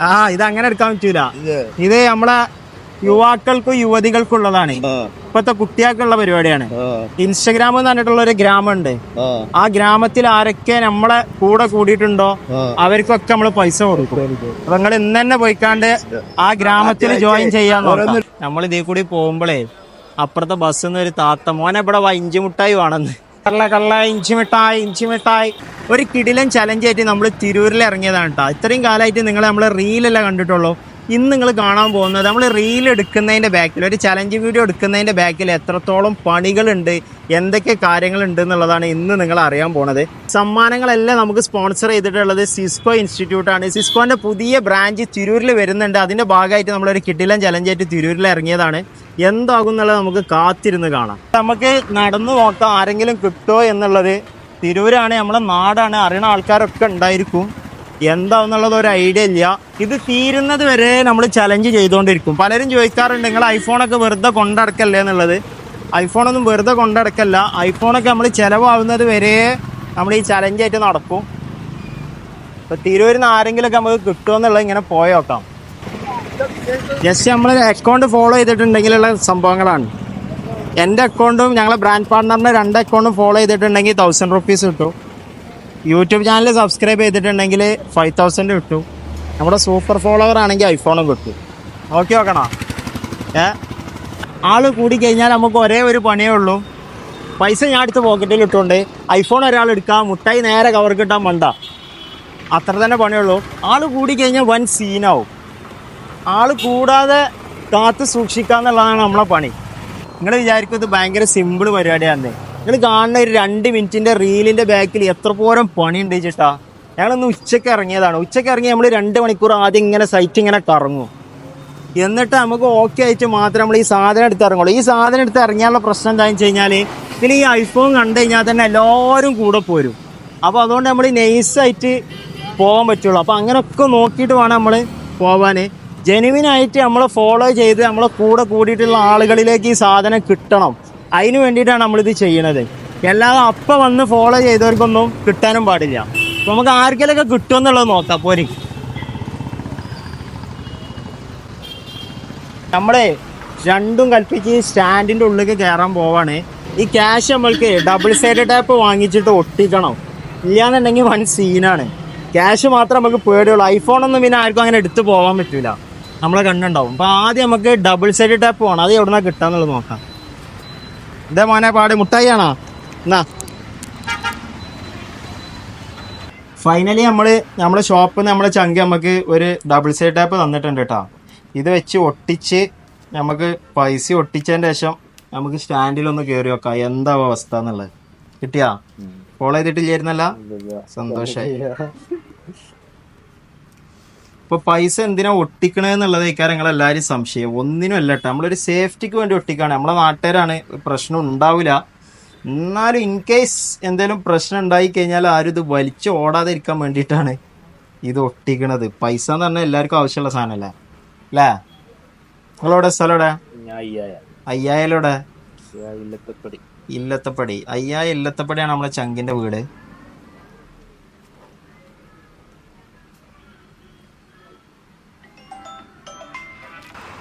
ആ ഇത് അങ്ങനെ എടുക്കാൻ പറ്റൂല. ഇത്. ഇത് നമ്മളെ യുവാക്കൾക്കും യുവതികൾക്കും ഉള്ളതാണ് ആ. ഇപ്പത്തെ കുട്ടികൾക്കുള്ള പരിപാടിയാണ്. ഇൻസ്റ്റഗ്രാം എന്ന് പറഞ്ഞിട്ടുള്ള ഒരു ഗ്രാമമുണ്ട്. ആ. ആ ഗ്രാമത്തിൽ ആരൊക്കെ നമ്മളെ കൂടെ കൂടിയിട്ടുണ്ടോ അവർക്കൊക്കെ നമ്മൾ നമ്മൾ പൈസ കൊടുക്കും. അപ്പൊ നിങ്ങൾ ഇന്ന് തന്നെ പോയിക്കാണ്ട് ആ ഗ്രാമത്തിൽ ജോയിൻ ചെയ്യാൻ നമ്മൾ ഇതിൽ കൂടി പോകുമ്പോഴേ അപ്പുറത്തെ ബസ്സിൽ നിന്ന് ഒരു താത്ത മോനെ ഇവിടെ വാ മുട്ടായി വേണമെന്ന് കള്ള കള്ള ഇഞ്ചി മിഠായി ഇഞ്ചി ഒരു കിടിലൻ ചലഞ്ച് ആയിട്ട് നമ്മൾ തിരൂരിൽ ഇറങ്ങിയതാണ് കേട്ടോ ഇത്രയും കാലമായിട്ട് നിങ്ങൾ നമ്മൾ റീലല്ല കണ്ടിട്ടുള്ളൂ. ഇന്ന് നിങ്ങൾ കാണാൻ പോകുന്നത് നമ്മൾ റീൽ എടുക്കുന്നതിന്റെ ബാക്കിൽ ഒരു ചലഞ്ച് വീഡിയോ എടുക്കുന്നതിന്റെ ബാക്കിൽ എത്രത്തോളം പണികളുണ്ട് എന്തൊക്കെ കാര്യങ്ങളുണ്ട് എന്നുള്ളതാണ് ഇന്ന് നിങ്ങൾ അറിയാൻ പോണത്. സമ്മാനങ്ങളെല്ലാം നമുക്ക് സ്പോൺസർ ചെയ്തിട്ടുള്ളത് സിസ്കോ ഇൻസ്റ്റിറ്റ്യൂട്ട് ആണ്. സിസ്കോന്റെ പുതിയ ബ്രാഞ്ച് തിരൂരിൽ വരുന്നുണ്ട്. അതിന്റെ ഭാഗമായിട്ട് നമ്മളൊരു കിട്ടിലൻ ചലഞ്ചായിട്ട് തിരൂരിൽ ഇറങ്ങിയതാണ്. എന്താകും എന്നുള്ളത് നമുക്ക് കാത്തിരുന്ന് കാണാം. നമുക്ക് നടന്നു നോക്കാം ആരെങ്കിലും കിട്ടുമോ എന്നുള്ളത്. തിരൂരാണ് നമ്മളെ നാടാണ് അറിയണ ആൾക്കാരൊക്കെ ഉണ്ടായിരിക്കും. എന്താണെന്നുള്ളത് ഒരു ഐഡിയ ഇല്ല. ഇത് തീരുന്നത് വരെ നമ്മൾ ചലഞ്ച് ചെയ്തുകൊണ്ടിരിക്കും. പലരും ചോദിക്കാറുണ്ട് നിങ്ങൾ ഐഫോണൊക്കെ വെറുതെ കൊണ്ടടക്കല്ലേ എന്നുള്ളത്? ഐഫോണൊന്നും വെറുതെ കൊണ്ടടക്കല്ല. ഐഫോണൊക്കെ നമ്മൾ ചിലവാകുന്നത് വരെ നമ്മൾ ഈ ചലഞ്ചായിട്ട് നടക്കും. ഇപ്പൊ തിരൂരിൽ നിന്ന് ആരെങ്കിലുമൊക്കെ നമുക്ക് കിട്ടുമെന്നുള്ളത് ഇങ്ങനെ പോയോക്കാം. ജസ്റ്റ് നമ്മൾ അക്കൗണ്ട് ഫോളോ ചെയ്തിട്ടുണ്ടെങ്കിലുള്ള സംഭവങ്ങളാണ്. എന്റെ അക്കൗണ്ടും ഞങ്ങളെ ബ്രാൻഡ് പാർട്ണറിന്റെ രണ്ട് അക്കൗണ്ടും ഫോളോ ചെയ്തിട്ടുണ്ടെങ്കിൽ തൗസൻഡ് റുപ്പീസ് കിട്ടും. യൂട്യൂബ് ചാനൽ സബ്സ്ക്രൈബ് ചെയ്തിട്ടുണ്ടെങ്കിൽ ഫൈവ് തൗസൻഡ് കിട്ടും. നമ്മുടെ സൂപ്പർ ഫോളോവർ ആണെങ്കിൽ ഐഫോണും കിട്ടും. നോക്കി നോക്കണോ? ഏ? ആൾ കൂടി കഴിഞ്ഞാൽ നമുക്ക് ഒരേ ഒരു പണിയേ ഉള്ളൂ. പൈസ ഞാൻ അടുത്ത് പോക്കറ്റിൽ ഇട്ടുകൊണ്ട് ഐഫോൺ ഒരാൾ എടുക്കാം മുട്ടായി നേരെ കവർ കിട്ടാൻ മണ്ട. അത്ര തന്നെ പണിയുള്ളൂ ആൾ കൂടി കഴിഞ്ഞാൽ വൻ സീനാവും ആൾ കൂടാതെ കാത്ത് സൂക്ഷിക്കുക എന്നുള്ളതാണ് നമ്മളെ പണി. നിങ്ങൾ വിചാരിക്കും ഇത് ഭയങ്കര സിമ്പിൾ പരിപാടിയാണ് നിങ്ങൾ കാണുന്ന ഒരു രണ്ട് മിനിറ്റിന്റെ റീലിന്റെ ബാക്കിൽ എത്ര പോരം ഉണ്ട് ചേട്ടാ. ഞങ്ങളൊന്ന് ഉച്ചയ്ക്ക് ഇറങ്ങിയതാണ്. ഉച്ചയ്ക്ക് ഇറങ്ങി നമ്മൾ രണ്ട് മണിക്കൂർ ആദ്യം ഇങ്ങനെ സൈറ്റ് ഇങ്ങനെ കറങ്ങും. എന്നിട്ട് നമുക്ക് ഓക്കെ ആയിട്ട് മാത്രം നമ്മൾ ഈ സാധനം എടുത്ത് ഇറങ്ങുള്ളൂ. ഈ സാധനം എടുത്ത് ഇറങ്ങിയാലുള്ള പ്രശ്നം എന്താണെന്ന് വെച്ച് കഴിഞ്ഞാൽ ഇതിൽ ഈ ഐഫോൺ കണ്ടു കഴിഞ്ഞാൽ തന്നെ എല്ലാവരും കൂടെ പോരും. അപ്പോൾ അതുകൊണ്ട് നമ്മൾ നൈസായിട്ട് പോകാൻ പറ്റുള്ളൂ. അപ്പോൾ അങ്ങനെയൊക്കെ നോക്കിയിട്ട് വേണം നമ്മൾ പോവാൻ ജെനുവിനായിട്ട് നമ്മളെ ഫോളോ ചെയ്ത് നമ്മളെ കൂടെ കൂടിയിട്ടുള്ള ആളുകളിലേക്ക് ഈ സാധനം കിട്ടണം. അതിന് വേണ്ടിയിട്ടാണ് നമ്മളിത് ചെയ്യണത്. അല്ലാതെ അപ്പം വന്ന് ഫോളോ ചെയ്തവർക്കൊന്നും കിട്ടാനും പാടില്ല. അപ്പോൾ നമുക്ക് ആർക്കെങ്കിലൊക്കെ കിട്ടുമെന്നുള്ളത് നോക്കാം പോരി. നമ്മളെ രണ്ടും കൽപ്പിച്ച് സ്റ്റാൻഡിന്റെ ഉള്ളിലേക്ക് കയറാൻ പോവാണ്. ഈ ക്യാഷ് നമ്മൾക്ക് ഡബിൾ സൈഡ് ടാപ്പ് വാങ്ങിച്ചിട്ട് ഒട്ടിക്കണം. ഇല്ലാന്നുണ്ടെങ്കിൽ വൺ സീനാണ് ക്യാഷ് മാത്രം നമുക്ക് പേടിയുള്ളൂ. ഐഫോണൊന്നും പിന്നെ ആർക്കും അങ്ങനെ എടുത്തു പോകാൻ പറ്റൂല. നമ്മളെ കണ്ണുണ്ടാവും അപ്പോൾ ആദ്യം നമുക്ക് ഡബിൾ സൈഡ് ടാപ്പ് വേണം. അത് എവിടെന്നാ കിട്ടാന്നുള്ളത് നോക്കാം. ഇതേ മോനെ പാടി. മുട്ടായി ആണോ എന്നാ. ഫൈനലി നമ്മൾ നമ്മുടെ ഷോപ്പിൽ നിന്ന് നമ്മളെ ചങ്കി നമുക്ക് ഒരു ഡബിൾ സൈഡ് ടാപ്പ് തന്നിട്ടുണ്ട് കേട്ടോ ഇത് വെച്ച് ഒട്ടിച്ച് നമുക്ക് പൈസ ഒട്ടിച്ചതിന് ശേഷം നമുക്ക് സ്റ്റാൻഡിലൊന്ന് കയറി വെക്കാം. എന്താ അവസ്ഥ എന്നുള്ളത്. കിട്ടിയാ? ഫോളോ ചെയ്തിട്ടില്ലായിരുന്നല്ല? സന്തോഷായി. ഇപ്പൊ പൈസ എന്തിനാ ഒട്ടിക്കണെന്നുള്ളത് ഇക്കാര്യം നിങ്ങൾ എല്ലാവരും സംശയം. ഒന്നിനും അല്ല കേട്ടോ നമ്മളൊരു സേഫ്റ്റിക്ക് വേണ്ടി ഒട്ടിക്കാണ്. നമ്മളെ നാട്ടുകാരാണ്. പ്രശ്നം ഉണ്ടാവില്ല എന്നാലും ഇൻ കേസ് എന്തെങ്കിലും പ്രശ്നം ഉണ്ടായി കഴിഞ്ഞാൽ ആരും ഇത് വലിച്ചു ഓടാതെ ഇരിക്കാൻ വേണ്ടിയിട്ടാണ് ഇത് ഒട്ടിക്കണത്. പൈസ എന്ന് പറഞ്ഞാൽ എല്ലാവർക്കും ആവശ്യമുള്ള സാധനമല്ലേ അല്ലേ നിങ്ങളോടെ സ്ഥലം എവിടെ അയ്യായാലോടെ ഇല്ലത്തപ്പടി. അയ്യായ ഇല്ലത്തപ്പടിയാണ് നമ്മളെ ചങ്കിന്റെ വീട്.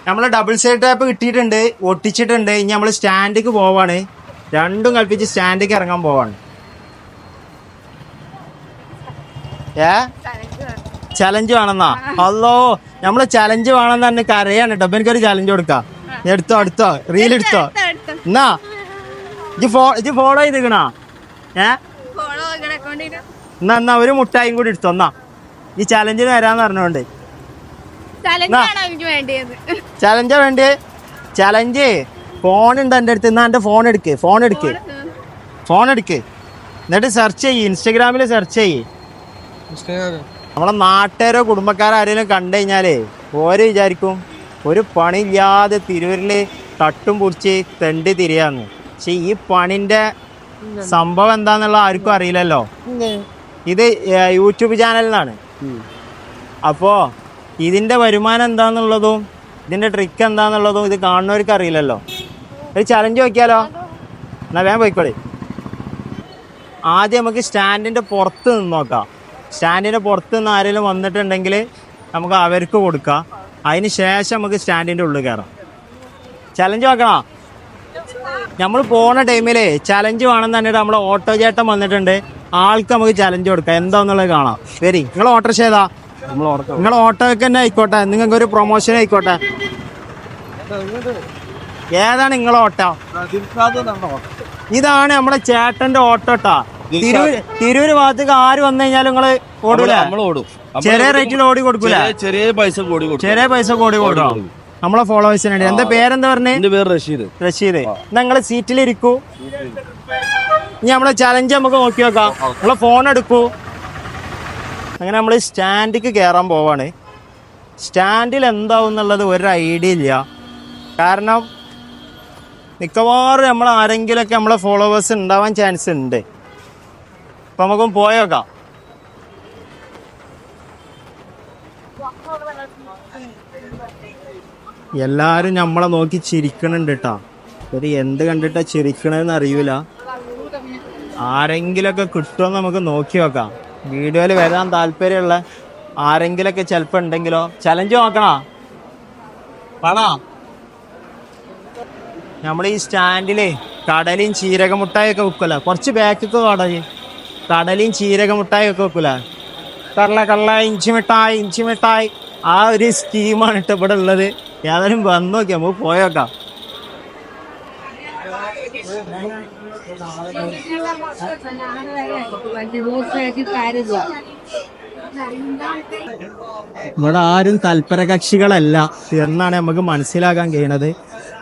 നമ്മൾ ഡബിൾ സൈഡ് ടാപ്പ് കിട്ടിയിട്ടുണ്ട് ഒട്ടിച്ചിട്ടുണ്ട്. ഇനി നമ്മൾ സ്റ്റാൻഡിക്ക് പോവാണ്. രണ്ടും കൽപ്പിച്ച് സ്റ്റാൻഡിക്ക് ഇറങ്ങാൻ പോവാണ്. ഏ? ചലഞ്ച് വേണമെന്നാ? അല്ലോ നമ്മൾ ചലഞ്ച് വേണമെന്ന് തന്നെ കരയാണ് കേട്ടോ അപ്പൊ എനിക്കൊരു ചലഞ്ച് കൊടുക്കാം. എടുത്തോ എടുത്തോ. റീൽ എടുത്തോ എന്നാ? ഇത് ഫോ ഇത് ഫോളോ ചെയ്തിക്കണോ? ഏ? എന്നാ എന്നാ ഒരു മുട്ടായും കൂടി എടുത്തോ എന്നാ. ഈ ചലഞ്ചിന് വരാന്ന് പറഞ്ഞോണ്ട്. ചലഞ്ചാ വേണ്ടേ ചലഞ്ച് ഫോൺ ഉണ്ട് എന്റെ അടുത്ത്. എന്നാ എന്റെ ഫോൺ എടുക്ക്. ഫോൺ എടുക്ക്. ഫോൺ എടുക്ക്. എന്നിട്ട് സെർച്ച് ചെയ്യ്. ഇൻസ്റ്റഗ്രാമിൽ സെർച്ച് ചെയ്യ്. നമ്മളെ നാട്ടുകാരോ കുടുംബക്കാരോ ആരെങ്കിലും കണ്ടു കഴിഞ്ഞാലേ ഓര് വിചാരിക്കും ഒരു പണിയില്ലാതെ തിരൂരിൽ തട്ടും പൊടിച്ച് തെണ്ടി തിരിയാന്ന്. പക്ഷെ ഈ പണിന്റെ സംഭവം എന്താന്നുള്ള ആർക്കും അറിയില്ലല്ലോ. ഇത് യൂട്യൂബ് ചാനലിൽ നിന്നാണ് ഇതിന്റെ വരുമാനം എന്താണെന്നുള്ളതും ഇതിന്റെ ട്രിക്ക് എന്താണെന്നുള്ളതും ഇത് കാണുന്നവർക്ക് അറിയില്ലല്ലോ. ഒരു ചലഞ്ച് നോക്കിയാലോ? എന്നാ വേഗം പോയിക്കോളി. ആദ്യം നമുക്ക് സ്റ്റാൻഡിന്റെ പുറത്ത് നിന്ന് നോക്കാം. സ്റ്റാൻഡിന്റെ പുറത്ത് നിന്ന് ആരെങ്കിലും വന്നിട്ടുണ്ടെങ്കിൽ നമുക്ക് അവർക്ക് കൊടുക്കാം. അതിന് ശേഷം നമുക്ക് സ്റ്റാൻഡിന്റെ ഉള്ളിൽ കയറാം. ചലഞ്ച് നോക്കണോ? നമ്മൾ പോണ ടൈമിലേ ചലഞ്ച് വേണമെന്ന് പറഞ്ഞിട്ട് നമ്മളെ ഓട്ടോ ചേട്ടൻ വന്നിട്ടുണ്ട്. ആൾക്ക് നമുക്ക് ചലഞ്ച് കൊടുക്കാം. എന്താന്നുള്ളത് കാണാം. വരി. നിങ്ങൾ ഓട്ടോ ഏതാ നിങ്ങൾ ഓട്ടോയ്ക്ക് തന്നെ ആയിക്കോട്ടെ. നിങ്ങൾക്ക് ഒരു പ്രൊമോഷൻ ആയിക്കോട്ടെ. ഏതാണ് നിങ്ങളെ ഓട്ടോ? ഇതാണ് നമ്മുടെ ചേട്ടന്റെ ഓട്ടോട്ടാ തിരൂര് തിരൂര് ഭാഗത്തേക്ക് ആര് വന്നു കഴിഞ്ഞാലും നിങ്ങൾ ഓടൂല? ഓടും. ചെറിയ റേറ്റിൽ ഓടി കൊടുക്കൂല? ചെറിയ- പൈസ കൂടി കൊടുക്കും. ചെറിയ പൈസ ഓടി കൊടുക്കും. നമ്മളെ ഫോളോവേഴ്സിനുണ്ട് എന്താ പേരെന്താ പറഞ്ഞേ? എന്റെ പേര് റഷീദ്. റഷീദ്. നിങ്ങൾ സീറ്റിലിരിക്കൂ ഇനി നമ്മളെ ചലഞ്ച് നമുക്ക് നോക്കി നോക്കാം. നമ്മളെ ഫോൺ എടുക്കൂ. അങ്ങനെ നമ്മൾ സ്റ്റാൻഡിക്ക് കയറാൻ പോവാണ്. സ്റ്റാൻഡിൽ എന്താവും എന്നുള്ളത് ഒരു ഐഡിയ ഇല്ല. കാരണം മിക്കവാറും നമ്മൾ ആരെങ്കിലുമൊക്കെ നമ്മളെ ഫോളോവേഴ്സ് ഉണ്ടാവാൻ ചാൻസ് ഉണ്ട്. അപ്പം നമുക്കും പോയേക്കാം എല്ലാരും നമ്മളെ നോക്കി ചിരിക്കണുണ്ട് കേട്ടാ ഒരു എന്ത് കണ്ടിട്ടാ ചിരിക്കണെന്ന് അറിയൂല. ആരെങ്കിലൊക്കെ കിട്ടുമെന്ന് നമുക്ക് നോക്കി നോക്കാം. വീഡിയോയിൽ വരാൻ താല്പര്യമുള്ള ആരെങ്കിലൊക്കെ ചിലപ്പോ ഉണ്ടെങ്കിലോ ചലഞ്ച് നോക്കണോ? പണോ നമ്മൾ ഈ സ്റ്റാൻഡിലേ കടലയും ചീരകമുട്ടായൊക്കെ വെക്കൂല? കുറച്ച് ബാക്കൊക്കെ കടൽ കടലും ചീരകമുട്ടായൊക്കെ വെക്കൂല? കടല കടല ഇഞ്ചി മിഠായി ഇഞ്ചി മിഠായി. ആ ഒരു സ്കീമാണ് ഉള്ളത്. ഏതായാലും വന്നു നോക്കി നമുക്ക് പോയേക്കാം ഇവിടെ ആരും തൽപര കക്ഷികളല്ല എന്നാണ് നമുക്ക് മനസ്സിലാക്കാൻ കഴിയണത്.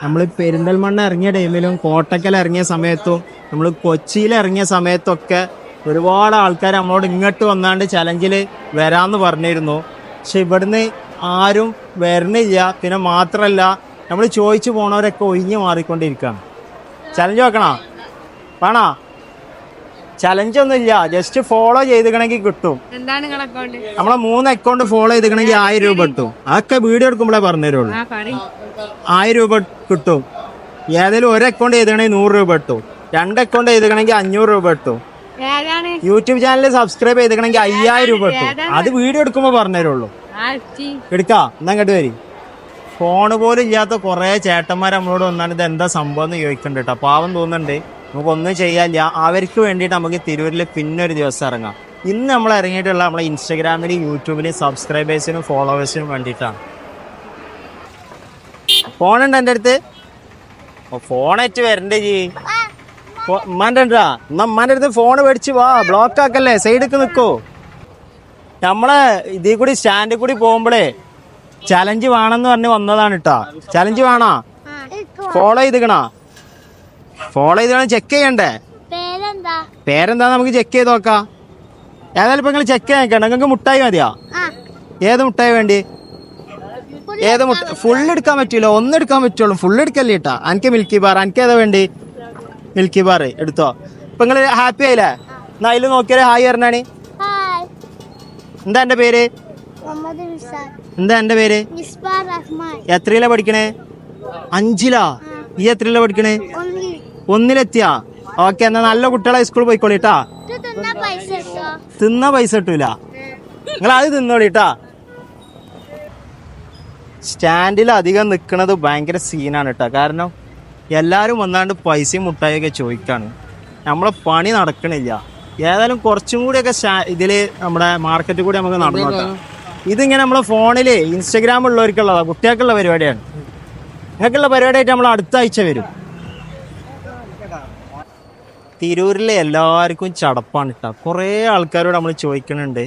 നമ്മൾ പെരിന്തൽമണ്ണ ഇറങ്ങിയ ടൈമിലും കോട്ടക്കൽ ഇറങ്ങിയ സമയത്തും നമ്മൾ കൊച്ചിയിൽ ഇറങ്ങിയ സമയത്തൊക്കെ ഒരുപാട് ആൾക്കാർ നമ്മളോട് ഇങ്ങോട്ട് വന്നാണ്ട് ചലഞ്ചിൽ വരാമെന്ന് പറഞ്ഞിരുന്നു. പക്ഷെ ഇവിടുന്ന് ആരും വരണില്ല. പിന്നെ മാത്രമല്ല നമ്മൾ ചോദിച്ചു പോണവരൊക്കെ ഒഴിഞ്ഞു മാറിക്കൊണ്ടിരിക്കുകയാണ് ചലഞ്ച് വെക്കണോ? വേണോ? ചലഞ്ച് ഒന്നുമില്ല. ജസ്റ്റ് ഫോളോ ചെയ്തിക്കണമെങ്കിൽ കിട്ടും. എന്താണ് അക്കൗണ്ട് നമ്മളെ മൂന്ന് അക്കൗണ്ട് ഫോളോ ചെയ്തിക്കണമെങ്കിൽ ആയിരം രൂപ കിട്ടും. അതൊക്കെ വീഡിയോ എടുക്കുമ്പോഴേ പറഞ്ഞു തരുള്ളൂ ആ പറയും. ആയിരം രൂപ കിട്ടും. ഏതെങ്കിലും ഒരു അക്കൗണ്ട് ചെയ്തിക്കണമെങ്കിൽ നൂറ് രൂപ കിട്ടും. രണ്ട് അക്കൗണ്ട് ചെയ്തിക്കണമെങ്കിൽ അഞ്ഞൂറ് രൂപ കിട്ടും. യൂട്യൂബ് ചാനൽ സബ്സ്ക്രൈബ് ചെയ്തിക്കണമെങ്കിൽ അയ്യായിരം രൂപ കിട്ടും. അത് വീഡിയോ എടുക്കുമ്പോൾ പറഞ്ഞു തരുള്ളൂ ആ ചി എടുക്കാം? എന്നാ അങ്ങോട്ട് വരി. ഫോണ് പോലും ഇല്ലാത്ത കുറേ ചേട്ടന്മാർ നമ്മളോട് വന്നാണ് ഇത് എന്താ സംഭവം എന്ന് ചോദിക്കുന്നുണ്ട് കേട്ടോ പാവം തോന്നുന്നുണ്ട്. നമുക്ക് ഒന്നും ചെയ്യാനില്ല. അവർക്ക് വേണ്ടിയിട്ട് നമുക്ക് തിരൂരിൽ പിന്നെ ഒരു ദിവസം ഇറങ്ങാം. ഇന്ന് നമ്മൾ ഇറങ്ങിയിട്ടുള്ള നമ്മളെ ഇൻസ്റ്റഗ്രാമിലും യൂട്യൂബിലും സബ്സ്ക്രൈബേഴ്സിനും ഫോളോവേഴ്സിനും വേണ്ടിയിട്ടാണ്. ഫോണുണ്ട് എന്റെ അടുത്ത്? ഫോണേറ്റ് വരണ്ടേ ജി ഉമ്മാന്റെ എന്നാ ഉമ്മാന്റെ അടുത്ത് ഫോൺ മേടിച്ച് വാ. ബ്ലോക്ക് ആക്കല്ലേ. സൈഡിക്ക് നിൽക്കോ നമ്മളെ ഇതിൽ കൂടി സ്റ്റാൻഡിൽ കൂടി പോകുമ്പോഴേ ചലഞ്ച് വേണമെന്ന് പറഞ്ഞ് വന്നതാണ് കേട്ടോ ചലഞ്ച് വേണോ? ഫോളോ ചെയ്തിക്കണോ? ഫോളോ ചെയ്ത് ചെക്ക് ചെയ്യണ്ടേ? പേരെന്താ? നമുക്ക് ചെക്ക് ചെയ്ത് നോക്കാം. ഏതായാലും ഇപ്പൊ നിങ്ങൾ ചെക്ക് ചെയ്യാൻ നിങ്ങൾക്ക് മുട്ടായി മതിയോ? ഏത് മുട്ടായി വേണ്ടി? ഏത് മുട്ട ഫുൾ എടുക്കാൻ പറ്റൂല? ഒന്ന് എടുക്കാൻ പറ്റുള്ളൂ. ഫുൾ എടുക്കല്ലേ കേട്ടാ എനിക്ക് മിൽക്കി ബാർ എനിക്ക് ഏതാ വേണ്ടി? മിൽക്കി ബാർ എടുത്തോ. ഇപ്പൊ നിങ്ങൾ ഹാപ്പി ആയില്ലേ? എന്നാ അതിൽ നോക്കിയാലേ ഹായ് പറഞ്ഞാണി എന്താ എന്റെ പേര്? എന്താ എന്റെ പേര്? എത്രയിലാ പഠിക്കണേ? അഞ്ചിലാ? ഈ എത്രയിലാ പഠിക്കണേ? ഒന്നി ഒന്നിലെത്തിയാ? ഓക്കെ എന്നാ നല്ല കുട്ടികളെ സ്കൂളിൽ പോയിക്കോളിട്ടാ തന്ന പൈസ കിട്ടൂല. നിങ്ങൾ അത് തിന്നോളിട്ടാ സ്റ്റാൻഡിൽ അധികം നിൽക്കുന്നത് ഭയങ്കര സീനാണ് കേട്ടോ കാരണം എല്ലാവരും വന്നാണ്ട് പൈസയും മുട്ടായൊക്കെ ചോദിക്കാണ്. നമ്മളെ പണി നടക്കണില്ല. ഏതായാലും കുറച്ചും കൂടിയൊക്കെ ഒക്കെ ഇതിൽ നമ്മുടെ മാർക്കറ്റിൽ കൂടി നമുക്ക് നടന്നോട്ടാം. ഇതിങ്ങനെ നമ്മളെ ഫോണിൽ ഇൻസ്റ്റഗ്രാം ഉള്ളവർക്കുള്ളതാ കുട്ടികൾക്കുള്ള പരിപാടിയാണ്. നിങ്ങൾക്കുള്ള പരിപാടിയായിട്ട് നമ്മൾ അടുത്ത ആഴ്ച വരും. തിരൂരിലെ എല്ലാവർക്കും ചടപ്പാണ് കേട്ടോ കുറേ ആൾക്കാരോട് നമ്മൾ ചോദിക്കുന്നുണ്ട്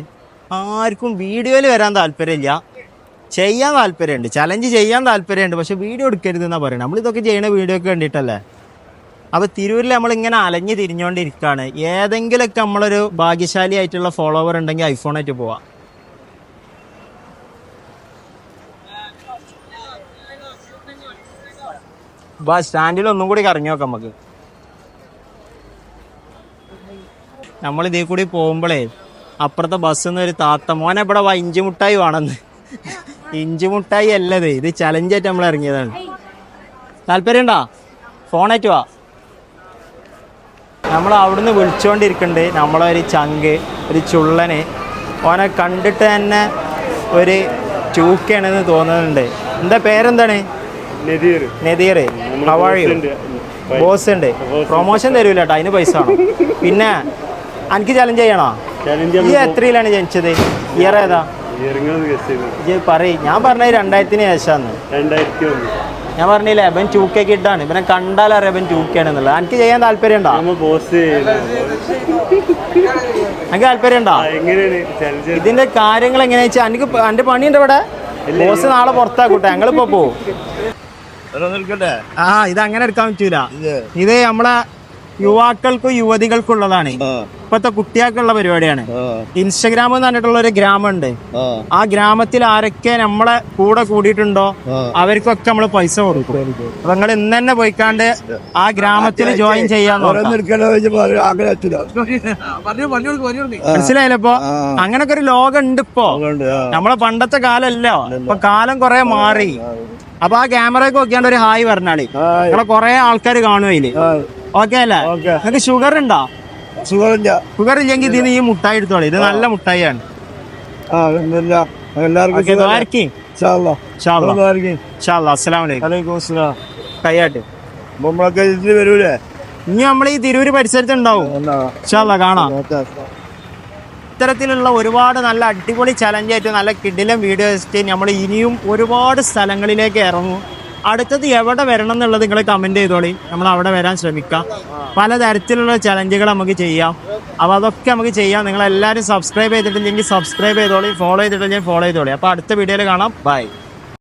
ആർക്കും വീഡിയോയിൽ വരാൻ താല്പര്യമില്ല. ചെയ്യാൻ താല്പര്യമുണ്ട്. ചലഞ്ച് ചെയ്യാൻ താല്പര്യമുണ്ട്. പക്ഷെ വീഡിയോ എടുക്കരുത് എന്നാണ് പറയുന്നത് നമ്മളിതൊക്കെ ചെയ്യണ വീഡിയോക്ക് വേണ്ടിയിട്ടല്ലേ അപ്പോൾ തിരൂരിൽ നമ്മളിങ്ങനെ അലഞ്ഞ് തിരിഞ്ഞുകൊണ്ടിരിക്കുകയാണ് ഏതെങ്കിലുമൊക്കെ നമ്മളൊരു ഭാഗ്യശാലി ആയിട്ടുള്ള ഫോളോവർ ഉണ്ടെങ്കിൽ ഐഫോണായിട്ട് പോവാം. ബാ സ്റ്റാൻഡിൽ ഒന്നും കൂടി കറങ്ങി നോക്കാം നമുക്ക്. നമ്മൾ ഇതേ കൂടി പോകുമ്പോഴേ അപ്പുറത്തെ ബസ്സിൽ നിന്ന് ഒരു താത്ത മോനെ ഇവിടെ ഇഞ്ചി മുട്ടായി വേണമെന്ന് ഇഞ്ചി മുട്ടായി അല്ലത് ഇത് ചലഞ്ചായിട്ട് നമ്മൾ ഇറങ്ങിയതാണ്. താല്പര്യം ഉണ്ടോ? ഫോണായിട്ട് വാ. നമ്മൾ അവിടുന്ന് വിളിച്ചുകൊണ്ടിരിക്കുന്നുണ്ട് നമ്മളെ ഒരു ചങ്ക് ഒരു ചുള്ളന്. ഓനെ കണ്ടിട്ട് തന്നെ ഒരു ചൂക്കയാണെന്ന് തോന്നുന്നുണ്ട്. എന്താ പേരെന്താണ്? ബോസ് ഉണ്ട് പ്രൊമോഷൻ തരൂല കേട്ടോ അതിന് പൈസ ആണോ പിന്നെ എനിക്ക് ചലഞ്ച് ചെയ്യണോ? ഈ എത്രയിലാണ് ജനിച്ചത്? ഇയർ ഏതാ? പറയ. ഞാൻ പറഞ്ഞത് രണ്ടായിരത്തിന് ശേഷമാണ് ഞാൻ പറഞ്ഞില്ല പറഞ്ഞില്ലേ ഇവൻ ചൂക്കെ കിട്ടാണ് ഇവനെ കണ്ടാൽ അറിയാം ഇവൻ ആണെന്നുള്ളത്. എനിക്ക് ചെയ്യാൻ താല്പര്യം ഉണ്ടോ? എനിക്ക് താല്പര്യം ഉണ്ടോ? ഇതിന്റെ കാര്യങ്ങൾ എങ്ങനെയാ വെച്ചാൽ എനിക്ക് എന്റെ പണിയുണ്ട് ഇവിടെ? ബോസ് നാളെ പുറത്താക്കൂട്ടെ ഞങ്ങളിപ്പോ പോവും. ആ ഇത് അങ്ങനെ എടുക്കാൻ പറ്റൂല. ഇത്. നമ്മളെ യുവാക്കൾക്കും യുവതികൾക്കും ഉള്ളതാണ് ആ. ഇപ്പത്തെ കുട്ടികൾക്കുള്ള പരിപാടിയാണ്. ഇൻസ്റ്റഗ്രാം എന്ന് പറഞ്ഞിട്ടുള്ള ഒരു ഗ്രാമമുണ്ട്. ആ. ആ ഗ്രാമത്തിൽ ആരൊക്കെ നമ്മളെ കൂടെ കൂടിയിട്ടുണ്ടോ അവർക്കൊക്കെ നമ്മൾ പൈസ കൊടുക്കും. അപ്പൊ നിങ്ങൾ ഇന്ന് തന്നെ പോയിക്കാണ്ട് ആ ഗ്രാമത്തിൽ ജോയിൻ ചെയ്യാൻ മനസ്സിലായില്ലപ്പോ. അങ്ങനൊക്കെ ഒരു ലോകം ഉണ്ട് ഇപ്പോ നമ്മളെ പണ്ടത്തെ കാലല്ലോ ഇപ്പൊ കാലം കൊറേ മാറി. അപ്പൊ ആ ക്യാമറയൊക്കെ നോക്കിയാണ്ട് ഒരു ഹായ് പറഞ്ഞാളി ഇവിടെ കൊറേ ആൾക്കാർ കാണും അതിൽ ഓക്കെ അല്ലേ. നിങ്ങക്ക് ഷുഗർ ഉണ്ടോ ഷുഗർ ഇല്ലെങ്കിൽ ഇതിന് ഈ മുട്ടായി എടുത്തോളി. ഇത് നല്ല മുട്ടായിയാണ്. കൈയാട്ട് അപ്പൊ നമ്മളൊക്കെ ഇതിന് വരൂലേ? ഇനി നമ്മൾ ഈ തിരൂര് പരിസരത്ത് ഉണ്ടാവും കാണാം. ഇത്തരത്തിലുള്ള ഒരുപാട് നല്ല അടിപൊളി ചലഞ്ചായിട്ട് നല്ല കിടിലം വീഡിയോസ് നമ്മൾ ഇനിയും ഒരുപാട് സ്ഥലങ്ങളിലേക്ക് ഇറങ്ങും. അടുത്തത് എവിടെ വരണം എന്നുള്ളത് നിങ്ങൾ കമന്റ് ചെയ്തോളി. നമ്മൾ അവിടെ വരാൻ ശ്രമിക്കാം. പലതരത്തിലുള്ള ചലഞ്ചുകൾ നമുക്ക് ചെയ്യാം. അപ്പോൾ അതൊക്കെ നമുക്ക് ചെയ്യാം. നിങ്ങൾ എല്ലാവരും സബ്സ്ക്രൈബ് ചെയ്തിട്ടില്ലെങ്കിൽ സബ്സ്ക്രൈബ് ചെയ്തോളി ഫോളോ ചെയ്തിട്ടില്ലെങ്കിൽ ഫോളോ ചെയ്തോളി. അപ്പോൾ അടുത്ത വീഡിയോയിൽ കാണാം. ബൈ